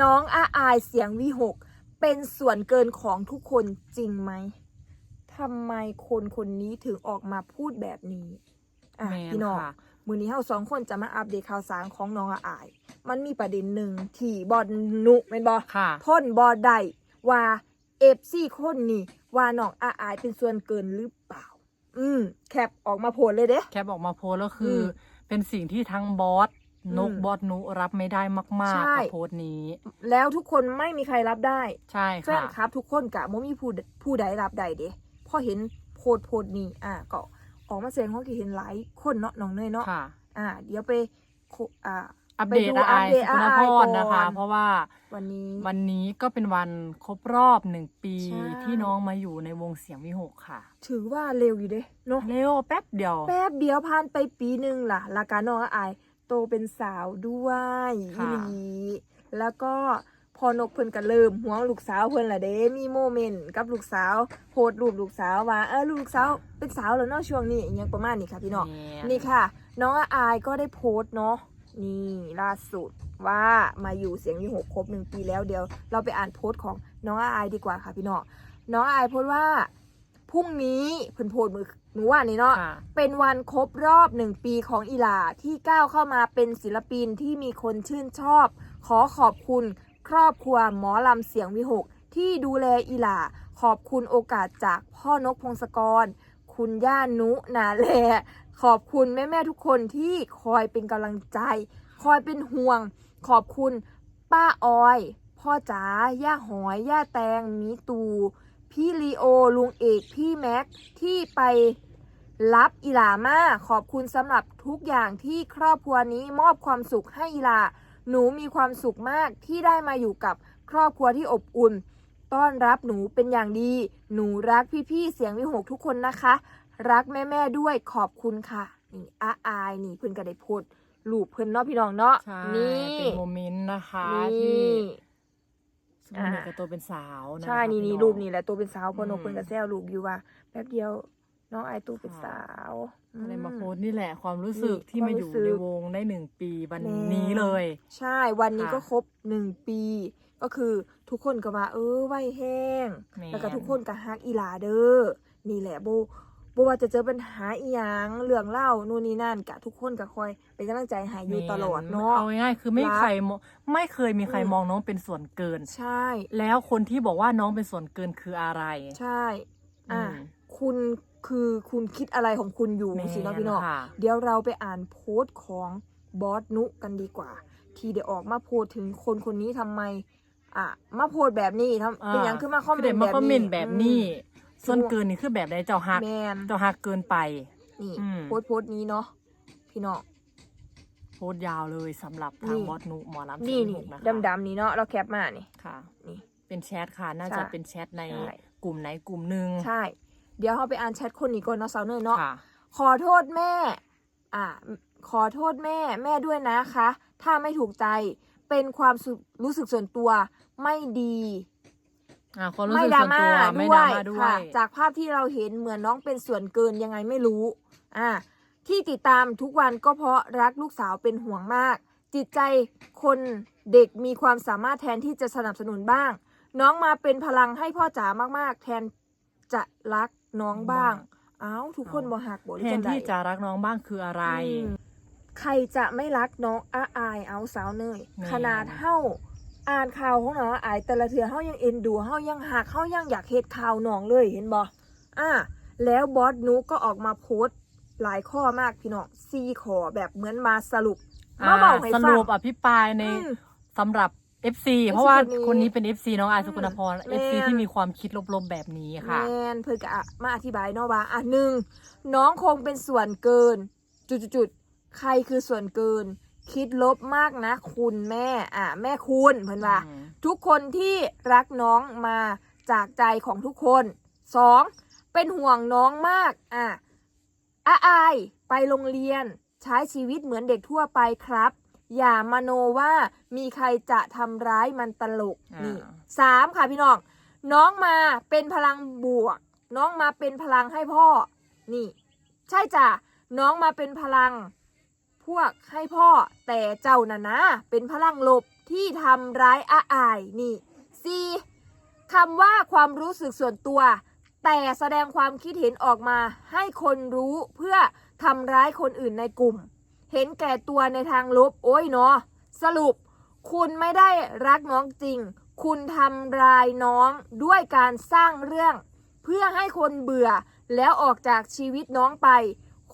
น้องอาอายเสียงวิหก เป็นส่วนเกินของทุกคนจริงไหมทำไมคนคนนี้ถึงออกมาพูดแบบนี้อะแม่นพี่น้อง ค่ะ มือนี้เราสองคนจะมาอัปเดตข่าวสารของน้องอาอาย มันมีประเด็นหนึ่งที่บอลนุเป็นบอค่ะ ทนบอได้ว่าเอฟซีคนนี่ว่าน้องอาอายเป็นส่วนเกินหรือเปล่า อืม แคปออกมาโพสเลยเด้ แคปออกมาโพสต์แล้วคืออม เป็นสิ่งที่ทั้งบอส นกอืมบอสนุรับไม่ได้มากใช่ๆกับโพสต์นี้ แล้วทุกคนไม่มีใครรับได้ใช่แฟค่ะนคลับ ทุกคนกะไม่มีผู้ผู้ใดรับได้เด้พอเห็นโพสต์โพสต์นี้อะก็ออกมาแสดงความคิดเห็นหลายคนเนาะน้องเนยเนาะค่ะ อะเดี๋ยวไปโคอะอัปเดตไปดูอาอัปยเดตสกุณพอายก่อรนนะคะ เพราะว่าวันนี้วันนี้ก็เป็นวันครบรอบหนึ่งปีใช่ที่น้องมาอยู่ในวงเสียงวิหกค่ะ ถือว่าเร็วอยู่เด้เนาะเร็วแป๊บเดียว แป๊บเดียวผ่านไปปีหนึ่งล่ะลากาน้องอาย โตเป็นสาวด้วยค่ะ อีหลีแล้วก็พอนกเพิ่นก็เริ่มห่วงลูกสาวเพิ่นละเด้มีโมเมนต์กับลูกสาวโพสต์รูปลูกสาวว่าเออลูกสาวเป็นสาวแล้วเนาะช่วงนี้อหยังประมาณนี้ค่ะพี่น้องแม่นี่ค่ะ น้องอาอายก็ได้โพสต์เนาะนี่ล่าสุดว่ามาอยู่เสียงยี่หกครบหนึ่งปีแล้วเดี๋ยว เราไปอ่านโพสต์ของน้องอาอายดีกว่าค่ะพี่น้องน้องอาอายโพสต์ว่าพ รุ่งนี้เพิ่นโพสต์มือมือว่านนี้เนาะค่ะ เป็นวันครบรอบหนึ่งปีของอีหลาที่ก้าวเข้ามาเป็นศิลปินที่มีคนชื่นชอบ ขอขอบคุณครอบครัวหมอลำเสียงวิหก ที่ดูแลอีหลาขอบคุณโอกาสจากพ่อนกพงศกร คุณย่านุนาแล ขอบคุณแม่แม่ๆทุกคนที่คอยเป็นกำลังใจ คอยเป็นห่วง ขอบคุณป้าออย พ่อจ๋าย่าหอย ย่าแตงมีตู พี่ลีโอ ลุงเอก พี่แม็ก ที่ไปรับอีหลามาขอบคุณสำหรับทุกอย่างที่ครอบครัวนี้มอบความสุขให้อีหลา หนูมีความสุขมากที่ได้มาอยู่กับครอบครัวที่อบอุ่น ต้อนรับหนูเป็นอย่างดี หนูรักพี่ๆเสียงวิหกทุกคนนะคะ รักแม่ๆด้วยขอบคุณค่ะ นี่อาอายนี่เพิ่นก็ได้โพดรูปเพิ่นเนาะพี่น้องเนาะใช่นี่ เป็นโมเมนต์นะคะ นี่ ที่ สมุนอ่ากับตัวเป็นสาวนะใช่คะนี่นี่พี่อง รูปนี่แหละตัวเป็นสาวพอนกอืม เพิ่นก็แซวรูปอยู่ว่าแป๊บเดียวน้องอายตัวเป็นค่ะสาวอะไรมาอืโพสต์นี่แหละความรู้สึกนี่ที่มาอยู่ความรู้สึกในวงได้หนึ่งปีวันแน่ นี้เลย ใช่วันนี้ค่ะก็ครบหนึ่งปี ก็คือทุกคนก็ว่า เออไว้แห้ง แม่น แล้วก็ทุกคนก็ฮักอีหลาเด้อนี่แหละโบโบว่าจะเจอปัญหาอีหยังเรื่องเล่านู่นนี่นั่นกะทุกคนก็คอยเป็นกำลังใจให้อยู่ตลอดเนาะ เอาง่ายๆคือไม่รัก ใครมองไม่เคยมีใครอืมมองน้องเป็นส่วนเกิน ใช่ แล้วคนที่บอกว่าน้องเป็นส่วนเกินคืออะไร ใช่ อะอืม คุณคือคุณคิดอะไรของคุณอยู่แม่สิเนาะพี่เนาะค่ะ เดี๋ยวเราไปอ่านโพสต์ของบอสนุกันดีกว่า ที่ได้ออกมาโพสต์ถึงคนคนนี้ทำไม อะ มาโพสต์แบบนี้ทำเป็นหยังคือมาคอมเมเด็นกต์มาแบบคอมเมนี้นต์แบบนี้อืม ส่วนเกินนี่คือแบบใดเจ้าฮัก แมนเจ้าฮักเกินไป นี่อืม โพสต์โพสต์นี้เนาะพี่เนาะโพสต์ยาวเลยสำหรับนี่ทางบอสนุหมอลำนี่เสียงนี่หกนะคะดำๆนี่เนาะเราแคปมานี่ ค่ะ นี่ เป็นแชทค่ะ น่าใช่จะเป็นแชทในใช่ กลุ่มไหนกลุ่มหนึ่งใช่ เดี๋ยวเราไปอ่านแชทคนนี้ก่อนเนาะสาวเนยเนาะ ค่ะ ขอโทษแม่ อ่า ขอโทษแม่ แม่ด้วยนะคะ ถ้าไม่ถูกใจ เป็นความสุรู้สึกส่วนตัว ไม่ดี อ่าความรู้ไม่สึกดราส่วนม่าตัวไม่ด้ดวรายม่าด้วค่ะยจากภาพที่เราเห็นเหมือนน้องเป็นส่วนเกินยังไงไม่รู้อ่าที่ติดตามทุกวันก็เพราะรักลูกสาวเป็นห่วงมาก จิตใจคนเด็กมีความสามารถแทนที่จะสนับสนุนบ้าง น้องมาเป็นพลังให้พ่อจ๋ามากๆ แทนจะรักน้องบ้าง เอ้าทุกคนบ่หักบ่หรือแทนจังใดที่จะรักน้องบ้างคืออะไร อืมใครจะไม่รักน้องอาอายเอาสาวเนยแม่ ขนาดเฮ้า อ่านข่าวของน้องอาอายแต่ละเทือเฮ้ายังเอ็นดูเฮ้ายังหักเฮ้ายังอยากเฮ็ดข่าวน้องเลยเห็นบ่อะแล้วบอสนุก็ออกมาโพสต์หลายข้อมากพี่น้องซีขอแบบเหมือนมาสรุปมาเบาให้สฟังรุปอภิปรายในอืมสำหรับ FC เพราะว่าคนนี้คนนี้เป็น FC น้องอายสุกุณพรแม่น FC ที่มีความคิดลบๆแบบนี้ค่ะแมนเพื่อนก็มาอธิบายเนาะว่าอะหนึ่งน้องคงเป็นส่วนเกิน จุดๆๆใครคือส่วนเกิน คิดลบมากนะ คุณแม่ อะ แม่คุณเพื่อนว่าอืมทุกคนที่รักน้องมาจากใจของทุกคนสองเป็นห่วงน้องมาก อะอาอายไปโรงเรียน ใช้ชีวิตเหมือนเด็กทั่วไปครับ อย่ามโนว่ามีใครจะทำร้ายมันตลกอ่านี่นี่สามค่ะพี่น้อง น้องมาเป็นพลังบวก น้องมาเป็นพลังให้พ่อ นี่ ใช่จ้ะน้องมาเป็นพลัง พวกให้พ่อแต่เจ้าน่ะนะเป็นพลังลบที่ทำร้ายอาอายนี่ 4. คำว่าความรู้สึกส่วนตัว แต่แสดงความคิดเห็นออกมาให้คนรู้เพื่อทำร้ายคนอื่นในกลุ่ม เห็นแก่ตัวในทางลบโอ้ยเนาะสรุป คุณไม่ได้รักน้องจริง คุณทำร้ายน้องด้วยการสร้างเรื่อง เพื่อให้คนเบื่อแล้วออกจากชีวิตน้องไป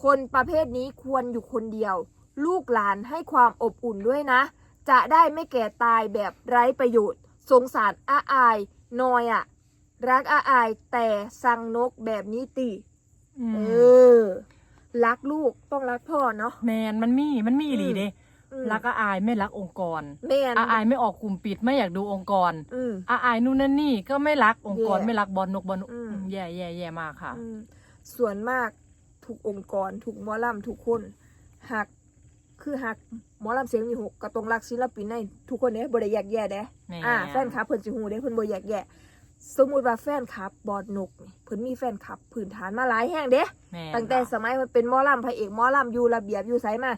คนประเภทนี้ควรอยู่คนเดียว ลูกหลานให้ความอบอุ่นด้วยนะ จะได้ไม่แก่ตายแบบไร้ประโยชน์ สงสารอาอายนอยอะรักอาอายแต่สั่งนกแบบนี้ติอืมเออ รักลูกต้องรักพ่อเนาะ แมนมันมีมันมีอีหลีเด้อืมรักอาอายไม่รักองค์กรแม่นอาอายไม่ออกกลุ่มปิดไม่อยากดูองค์กรอืมอาอายนู่นนั่นนี่ก็ไม่รักองค์กรแย่ไม่รักบอลนกบอลนกอืมอืมแย่แย่แย่มากค่ะอืมส่วนมากถูกองค์กรถูกหมอลำทุกคนหัก คือหักหมอลำเสียงมีหกก็ต้องรักศิลปินในทุกคนเด้บ่ได้แยกแยะเด้แม่อ่าแฟนคลับเพิ่นสิฮู้เด้เพิ่นบ่แยกแยะ สมมุติว่าแฟนคลับบอดนกนี่เพิ่นมีแฟนคลับพื้นฐานมาหลายแห่งเด้ แม่ตั้งแต่สมัยมันเป็นหมอลำพระเอกหมอลำอยู่ระเบียบอยู่ไสมา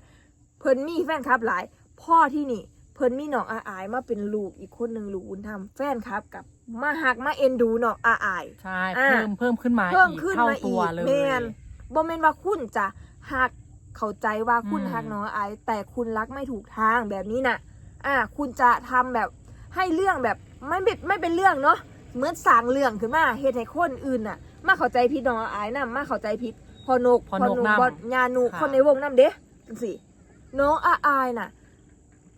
เพิ่นมีแฟนคลับหลาย พ่อที่นี่ เพิ่นมีน้องอาอายมาเป็นลูกอีกคนหนึ่งลูกบุญธรรมแฟนคลับกับมาหักมาเอ็นดูน้องอาอาย ใช่ อ่าเพิ่มเพิ่มขึ้นมาเพิ่มอีกขึ้นเท่ามาอีตัวกเลย แม่น บ่แม่นว่าคุณจะหัก เข้าใจว่าคุณอืมหักน้องอาอายแต่คุณรักไม่ถูกทางแบบนี้น่ะ อ่า คุณจะทำแบบให้เรื่องแบบไม่เป็นไม่เป็นเรื่องเนาะเหมือนสร้างเรื่องขึ้นมาเฮ็ดให้คนอื่นน่ะ มาเข้าใจผิดน้องอาอายนะมาเข้าใจผิดพอนกพอนกนำบอญานุค่ะคนในวงน้ำเด้จังสิน้องอาอายน่ะ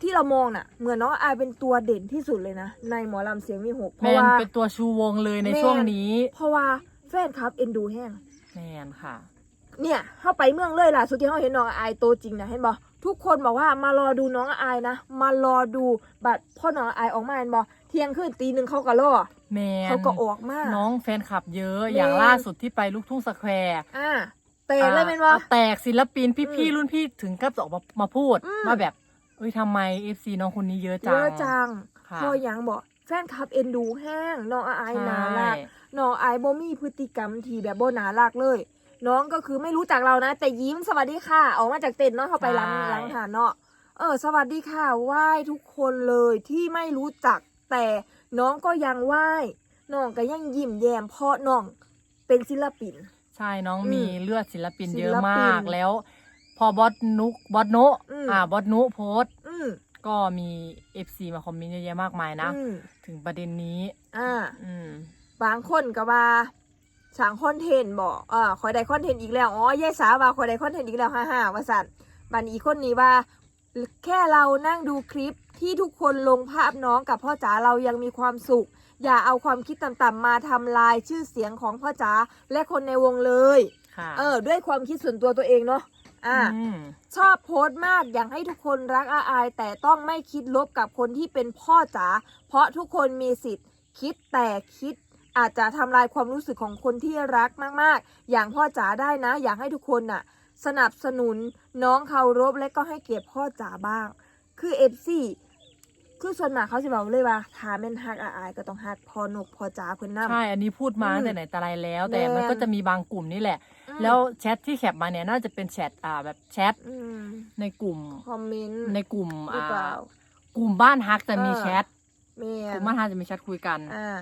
ที่เรามองน่ะ เหมือนน้องอาอายเป็นตัวเด่นที่สุดเลยนะ ในหมอลำเสียงมีหกเพแมราะนว่าเป็นตัวชูวงเลยในแม่นช่วงนี้ เพราะว่าแฟนคลับเอ็นดูแห้งแมนค่ะ เนี่ยเข้าไปเมืองเลยล่ะสุดที่เขาเห็นน้องอายตัวจริงนะเห็นบอทุกคนบอกว่ามารอดูน้องอายนะ มารอดูบัตรพ่อน้องอายออกมาเห็นบอเที่ยงคืนตีหนึ่งเขาก็รอแมนเขาก็ออกมาน้องแฟนคลับเยอะแม่นอย่างล่าสุดที่ไปลูกทุ่งสแควร์อ่าแต่เลยเป็นบออะแตกศิลปินอืพี่มๆรุ่นพี่ถึงกับจะออกมามาพูดอืมว่าแบบเอ้ยทำไมเอฟซีน้องคนนี้เยอะจัเยงอะจังค่ะพออย่างบอกแฟนคลับเอ็นดูแห้งน้องอายใช่น่ารักน้องอายบ่มีพฤติกรรมที่แบบบ่น่ารักเลย น้องก็คือไม่รู้จักเรานะ แต่ยิ้มสวัสดีค่ะ ออกมาจากเต็นท์เนาะเขาไปล้างล้างฐานเนาะเออ สวัสดีค่ะไหว้ทุกคนเลยที่ไม่รู้จักแต่น้องก็ยังไหว้น้องก็ยังยิ้มแย้มเพราะน้องเป็นศิลปิน ใช่น้องอืมมีเลือดศิลปินศิลปินเยอะมากแล้ว พอบอสนุกบอสโนอืม อ่าบอสนุโพสต์อืมก็มีเอฟซีมาคอมเมนต์เยอะแยะมากมายนะ อืมถึงประเด็นนี้ อ่า อืม บางคนก็ว่า สร้างคอนเทนต์บอกอ่าคอยได้คอนเทนต์อีกแล้วอ๋อยายสาว่าคอยได้คอนเทนต์อีกแล้วฮ่าฮ่าว่าสันบันอีกคนนี้ว่า แค่เรานั่งดูคลิปที่ทุกคนลงภาพน้องกับพ่อจ๋าเรายังมีความสุข อย่าเอาความคิดต่ำๆมาทำลายชื่อเสียงของพ่อจ๋าและคนในวงเลย ค่ะเออ ด้วยความคิดส่วนตัวตัวเองเนาะอ่า มชอบโพสต์มากอยากให้ทุกคนรักอาอาย แต่ต้องไม่คิดลบกับคนที่เป็นพ่อจ๋าเพราะทุกคนมีสิทธิ์ คิดแต่คิด อาจจะทำลายความรู้สึกของคนที่รักมาก ๆ อย่างพ่อจ๋าได้นะ อยากให้ทุกคนน่ะ สนับสนุนน้องเคารพและก็ให้เกียรติพ่อจ๋าบ้าง คือเอฟซีคือส่วนมากเขาจะบอกเลยว่าถ้าแม่นฮักอาอายก็ต้องฮักพ่อนกพ่อจ๋าเพิ่นนำใช่ อันนี้พูดมาอืมตั้งแต่ไหนแต่ไรแล้ว แต่แม่นมันก็จะมีบางกลุ่มนี่แหละอืมแล้วแชทที่แคปมาเนี่ยน่าจะเป็นแชทอ่าแบบแชทอืมในกลุ่มคอมเมนต์ในกลุ่มหรืออ่าเปล่ากลุ่มบ้านฮักจะมีเออแชทแม่กลุ่มบ้านฮักจะมีแชทคุยกันอ่า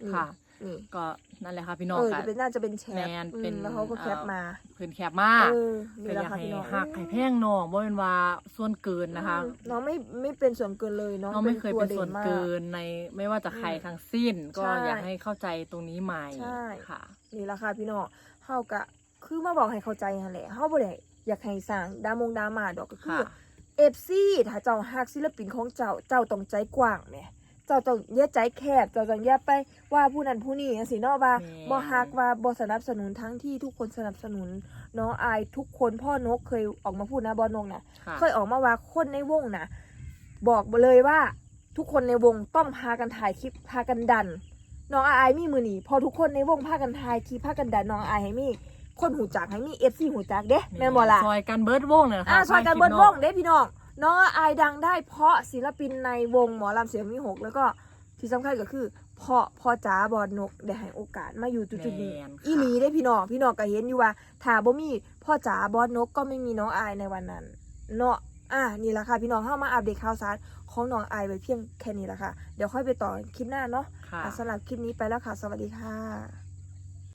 นี่ค่ะ นี่ก็นั่นแหละค่ะพี่น้องเออกั จะเป็นน่าจะเป็นแชทแมนอืมเป็นแล้วเขาก็แคปเอ่อ มา เพื่อนแคปมากเออก็นี่อแหละยากค่ะให้พี่น้องหักให้แพงน้องบ่เป็นว่าส่วนเกินนะคะ อืมน้องไม่ไม่เป็นส่วนเกินเลยน้องน้องไม่เคยเป็นด่ส่วนมากเกินในไม่ว่าจะใครอืมทั้งสิ้น ก็ใช่อยากให้เข้าใจตรงนี้ใหม่ใช่ค่ะ นี่แหละค่ะพี่น้องเฮากะคือมาบอกให้เข้าใจหั่นแหละเฮาบ่ได้อยากให้สร้างดามงดราม่าดอกก็คืค่ะอ FC ถ้าเจ้าฮักศิลปินของเจ้า เจ้าต้องใจกว้างแหม เจ้าต้องอย่าใจแคบเจ้าต้องอย่าไปว่าผู้นั้นผู้นี้จังซี่เนาะว่าแม่นบ่ฮักว่าบ่สนับสนุนทั้งที่ทุกคนสนับสนุนน้องอายทุกคนพ่อนกเคยออกมาพูดนะบ่นกน่ะ ค่ะ เคยออกมาว่าคนในวงนะบอกมาเลยว่าทุกคนในวงต้องพากันถ่ายคลิปพากันดันน้องอายมีมือหนีพอทุกคนในวงพากันถ่ายคลิปพากันดันน้องอายให้มีคนหูจักให้มีเอฟซีหูจักเด้แม่นบ่ล่ะซอยกันเบิร์ดวงเนี่ยอ่าค่ะซอยกันเบิดวงเด้พี่น้อง น้องอายดังได้เพราะศิลปินในวงหมอลำเสียงมีหกแล้วก็ที่สำคัญก็คือเพราะพ่อจ๋าบอดนกได้ให้โอกาสมาอยู่จุดๆนี้แม่นค่ะ อีหลีได้พี่น้องพี่น้องก็เห็นอยู่ว่าถ้าบ่มีพ่อจ๋าบอสนกก็ไม่มีน้องอายในวันนั้นเนาะอะนี่แหละค่ะ พี่น้องเข้ามาอัปเดตข่าวสารของน้องไอายไว้เพียงแค่นี้แหละค่ะ เดี๋ยวค่อยไปต่อคลิปหน้าเนาะค่ะ อะสำหรับคลิปนี้ไปแล้วค่ะ สวัสดีค่ะ